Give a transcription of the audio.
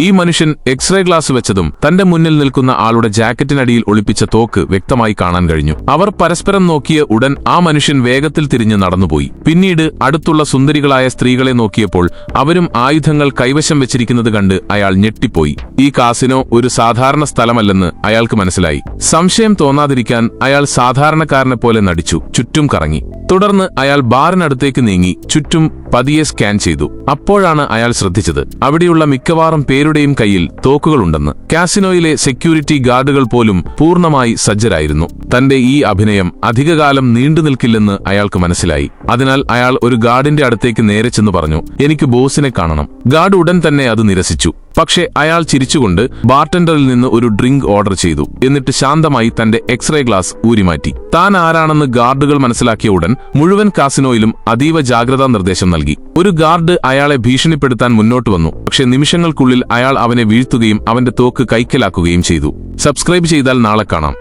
ഈ മനുഷ്യൻ x-ray glass വെച്ചതും തന്റെ മുന്നിൽ നിൽക്കുന്ന ആളുടെ ജാക്കറ്റിനടിയിൽ ഒളിപ്പിച്ച തോക്ക് വ്യക്തമായി കാണാൻ കഴിഞ്ഞു. അവർ പരസ്പരം നോക്കിയ ഉടൻ ആ മനുഷ്യൻ വേഗത്തിൽ തിരിഞ്ഞ് നടന്നുപോയി. പിന്നീട് അടുത്തുള്ള സുന്ദരികളായ സ്ത്രീകളെ നോക്കിയപ്പോൾ അവരും ആയുധങ്ങൾ കൈവശം വെച്ചിരിക്കുന്നത് കണ്ട് അയാൾ ഞെട്ടിപ്പോയി. ഈ കാസിനോ ഒരു സാധാരണ സ്ഥലമല്ലെന്ന് അയാൾക്ക് മനസ്സിലായി. സംശയം തോന്നാതിരിക്കാൻ അയാൾ സാധാരണക്കാരനെ പോലെ നടിച്ചു ചുറ്റും കറങ്ങി. തുടർന്ന് അയാൾ ബാറിനടുത്തേക്ക് നീങ്ങി ചുറ്റും പതിയെ സ്കാൻ ചെയ്തു. അപ്പോഴാണ് അയാൾ ശ്രദ്ധിച്ചത്. അവിടെയുള്ള മിക്കവാറും പേരുടെയും കയ്യിൽ തോക്കുകളുണ്ടെന്ന്. കാസിനോയിലെ സെക്യൂരിറ്റി ഗാർഡുകൾ പോലും പൂർണമായി സജ്ജരായിരുന്നു. തന്റെ ഈ അഭിനയം അധികകാലം നീണ്ടു നിൽക്കില്ലെന്ന് അയാൾക്ക് മനസ്സിലായി. അതിനാൽ അയാൾ ഒരു ഗാർഡിന്റെ അടുത്തേക്ക് നേരെ ചെന്ന് പറഞ്ഞു എനിക്ക് ബോസിനെ കാണണം. ഗാർഡ് ഉടൻ തന്നെ അത് നിരസിച്ചു. പക്ഷേ അയാൾ ചിരിച്ചുകൊണ്ട് ബാർട്ടൻഡറിൽ നിന്ന് ഒരു ഡ്രിങ്ക് ഓർഡർ ചെയ്തു എന്നിട്ട് ശാന്തമായി തന്റെ എക്സ്റേ ഗ്ലാസ് ഊരിമാറ്റി താൻ ആരാണെന്ന് ഗാർഡുകൾ മനസ്സിലാക്കിയ ഉടൻ മുഴുവൻ കാസിനോയിലും അതീവ ജാഗ്രതാ നിർദ്ദേശം നൽകി. ഒരു ഗാർഡ് അയാളെ ഭീഷണിപ്പെടുത്താൻ മുന്നോട്ട് വന്നു പക്ഷേ നിമിഷങ്ങൾക്കുള്ളിൽ അയാൾ അവനെ വീഴ്ത്തുകയും അവന്റെ തോക്ക് കൈക്കലാക്കുകയും ചെയ്തു. സബ്സ്ക്രൈബ് ചെയ്താൽ നാളെ കാണാം.